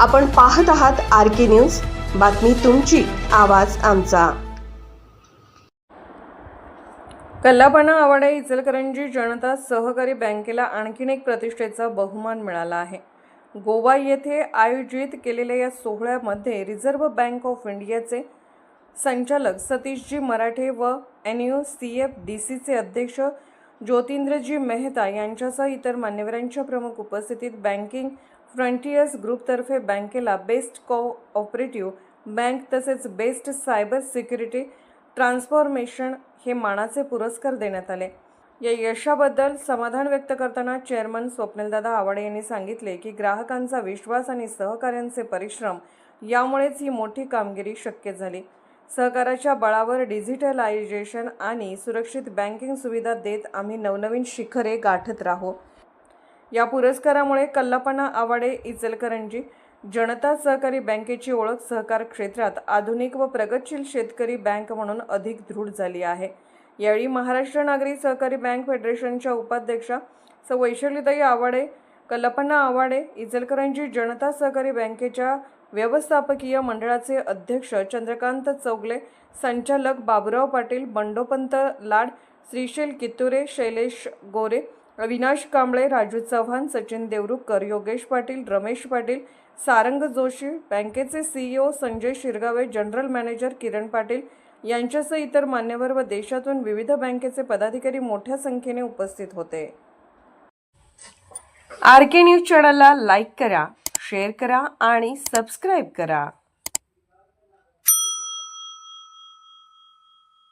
आपण पाहत आहात आर के न्यूज. बातमी तुमची आवाज आमचा. कल्लापणा आवाडे इचलकरंजी जनता सहकारी बँकेला आणखीन एक प्रतिष्ठेचा बहुमान मिळाला आहे. गोवा येथे आयोजित केलेल्या या सोहळ्यामध्ये रिझर्व्ह बँक ऑफ इंडियाचे संचालक सतीशजी मराठे व N U C F D सीचे अध्यक्ष ज्योतिंद्रजी मेहता यांच्यासह इतर मान्यवरांच्या प्रमुख उपस्थितीत बँकिंग फ्रंटियर्स ग्रुपतर्फे बँकेला बेस्ट कोऑपरेटिव्ह बँक तसेच बेस्ट सायबर सिक्युरिटी ट्रान्सफॉर्मेशन हे मानाचे पुरस्कार देण्यात आले. या यशाबद्दल समाधान व्यक्त करताना चेअरमन स्वप्नीलदादा आवाडे यांनी सांगितले की ग्राहकांचा विश्वास आणि सहकाऱ्यांचे परिश्रम यामुळेच ही मोठी कामगिरी शक्य झाली. सहकाराच्या बळावर डिजिटलायझेशन आणि सुरक्षित बँकिंग सुविधा देत आम्ही नवनवीन शिखरे गाठत राहू. या पुरस्कारामुळे कल्लापणा आवाडे इचलकरंजी जनता सहकारी बँकेची ओळख सहकार क्षेत्रात आधुनिक व प्रगतशील शेतकरी बँक म्हणून अधिक दृढ झाली आहे. यावेळी महाराष्ट्र नागरी सहकारी बँक फेडरेशनच्या उपाध्यक्षा स. वैशालीताई आवाडे कल्पना आवाडे इचलकरंजी जनता सहकारी बँकेच्या व्यवस्थापकीय मंडळाचे अध्यक्ष चंद्रकांत चौगले संचालक बाबुराव पाटील बंडोपंत लाड श्रीशैल कित्तुरे शैलेश गोरे अविनाश कांबळे राजू चव्हाण सचिन देवरुखकर योगेश पाटील रमेश पाटील सारंग जोशी बँकेचे CEO Sanjay Shirgave general manager Kiran Patil यांच्यासह इतर मान्यवर व देशातून विविध बँकेचे पदाधिकारी मोठ्या संख्येने उपस्थित होते. आर के न्यूज चॅनलला लाईक करा शेअर करा आणि सबस्क्राईब करा.